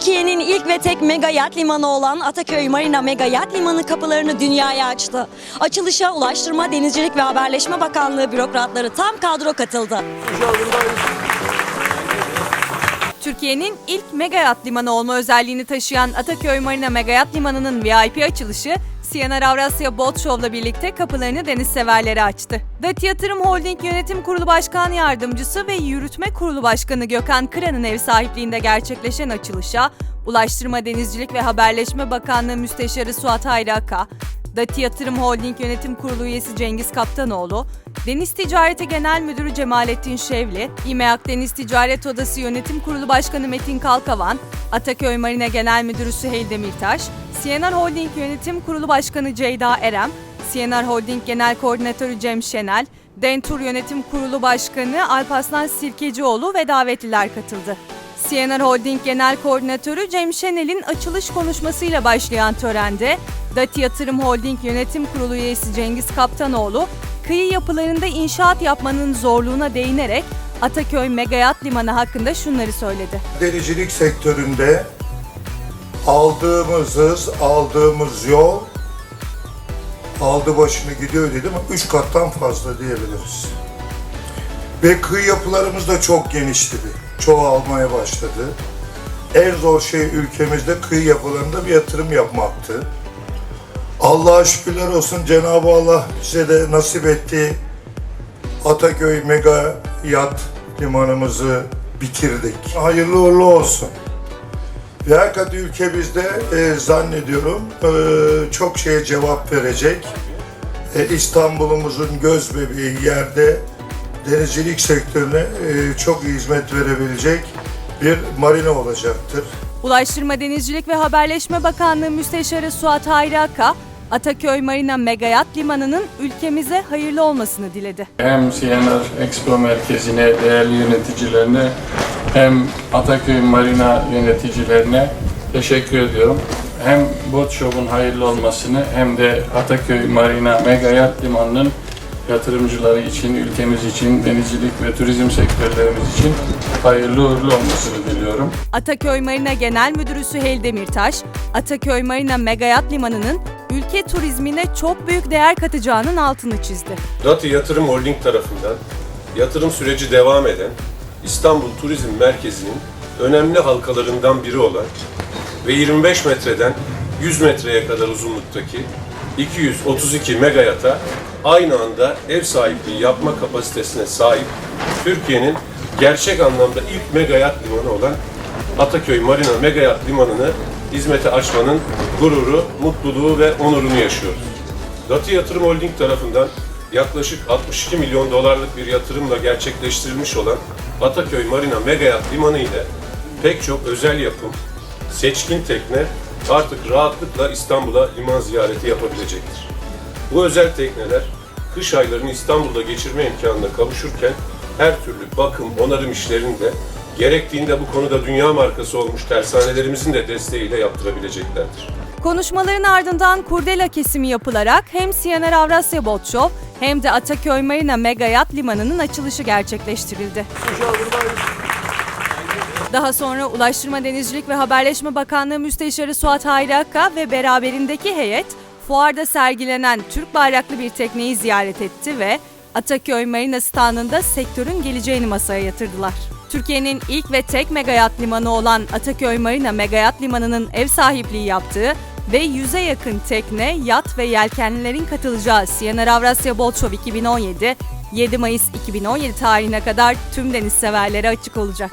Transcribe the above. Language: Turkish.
Türkiye'nin ilk ve tek mega yat limanı olan Ataköy Marina Mega Yat Limanı kapılarını dünyaya açtı. Açılışa Ulaştırma, Denizcilik ve Haberleşme Bakanlığı bürokratları tam kadro katıldı. Türkiye'nin ilk mega yat limanı olma özelliğini taşıyan Ataköy Marina Mega Yat Limanı'nın VIP açılışı CNR Avrasya Boat Show'la birlikte kapılarını deniz severlere açtı. DAT Yatırım Holding Yönetim Kurulu Başkan Yardımcısı ve Yürütme Kurulu Başkanı Gökhan Kıran'ın ev sahipliğinde gerçekleşen açılışa Ulaştırma, Denizcilik ve Haberleşme Bakanlığı Müsteşarı Suat Hayraka, Dati Yatırım Holding Yönetim Kurulu üyesi Cengiz Kaptanoğlu, Deniz Ticareti Genel Müdürü Cemalettin Şevli, İMEAK Deniz Ticaret Odası Yönetim Kurulu Başkanı Metin Kalkavan, Ataköy Marina Genel Müdürü Süheyl Demirtaş, CNR Holding Yönetim Kurulu Başkanı Ceyda Erem, CNR Holding Genel Koordinatörü Cem Şenel, Dentur Yönetim Kurulu Başkanı Alparslan Sirkecioğlu ve davetliler katıldı. CNR Holding Genel Koordinatörü Cem Şenel'in açılış konuşmasıyla başlayan törende Dati Yatırım Holding Yönetim Kurulu üyesi Cengiz Kaptanoğlu, kıyı yapılarında inşaat yapmanın zorluğuna değinerek Ataköy Megayat Limanı hakkında şunları söyledi. denizcilik sektöründe aldığımız hız, aldığımız yol aldı başını gidiyor dedim ama üç kattan fazla diyebiliriz. Ve kıyı yapılarımız da çok genişti bir. Çoğalmaya başladı. En zor şey ülkemizde kıyı yapılarında bir yatırım yapmaktı. Allah'a şükürler olsun Cenab-ı Allah bize de nasip etti. Ataköy Mega Yat limanımızı bitirdik. Hayırlı uğurlu olsun. Ve hakikaten ülkemizde e, zannediyorum e, çok şeye cevap verecek. E, İstanbul'umuzun göz bebeği yerde denizcilik sektörüne e, çok hizmet verebilecek bir marina olacaktır. Ulaştırma Denizcilik ve Haberleşme Bakanlığı Müsteşarı Suat Hayraka, Ataköy Marina Megayat Limanı'nın ülkemize hayırlı olmasını diledi. Hem CNR Expo Merkezi'ne, değerli yöneticilerine hem Ataköy Marina yöneticilerine teşekkür ediyorum. Hem Boat Show'un hayırlı olmasını hem de Ataköy Marina Mega Yat Limanı'nın yatırımcıları için, ülkemiz için, denizcilik ve turizm sektörlerimiz için hayırlı uğurlu olmasını diliyorum. Ataköy Marina Genel Müdürü Süheyl Demirtaş, Ataköy Marina Megayat Limanı'nın ülke turizmine çok büyük değer katacağının altını çizdi. Dati Yatırım Holding tarafından yatırım süreci devam eden İstanbul Turizm Merkezi'nin önemli halkalarından biri olan ve 25 metreden 100 metreye kadar uzunluktaki 232 megayata aynı anda ev sahipliği yapma kapasitesine sahip Türkiye'nin gerçek anlamda ilk megayat limanı olan Ataköy Marina Megayat Limanı'nı hizmete açmanın gururu, mutluluğu ve onurunu yaşıyoruz. Dati Yatırım Holding tarafından yaklaşık 62 milyon dolarlık bir yatırımla gerçekleştirilmiş olan Ataköy Marina Megayat Limanı ile pek çok özel yapım, seçkin tekne artık rahatlıkla İstanbul'a liman ziyareti yapabilecektir. Bu özel tekneler kış aylarını İstanbul'da geçirme imkanına kavuşurken her türlü bakım, onarım işlerini de gerektiğinde bu konuda dünya markası olmuş tersanelerimizin de desteğiyle yaptırabileceklerdir. Konuşmaların ardından kurdela kesimi yapılarak hem CNR Avrasya Boat Show hem de Ataköy Marina Megayat Limanı'nın açılışı gerçekleştirildi. Daha sonra Ulaştırma Denizcilik ve Haberleşme Bakanlığı Müsteşarı Suat Hayraka ve beraberindeki heyet fuarda sergilenen Türk bayraklı bir tekneyi ziyaret etti ve Ataköy Marina standında sektörün geleceğini masaya yatırdılar. Türkiye'nin ilk ve tek megayat limanı olan Ataköy Marina Megayat Limanı'nın ev sahipliği yaptığı ve yüze yakın tekne, yat ve yelkenlilerin katılacağı CNR Avrasya Show 2017, 7 Mayıs 2017 tarihine kadar tüm deniz severlere açık olacak.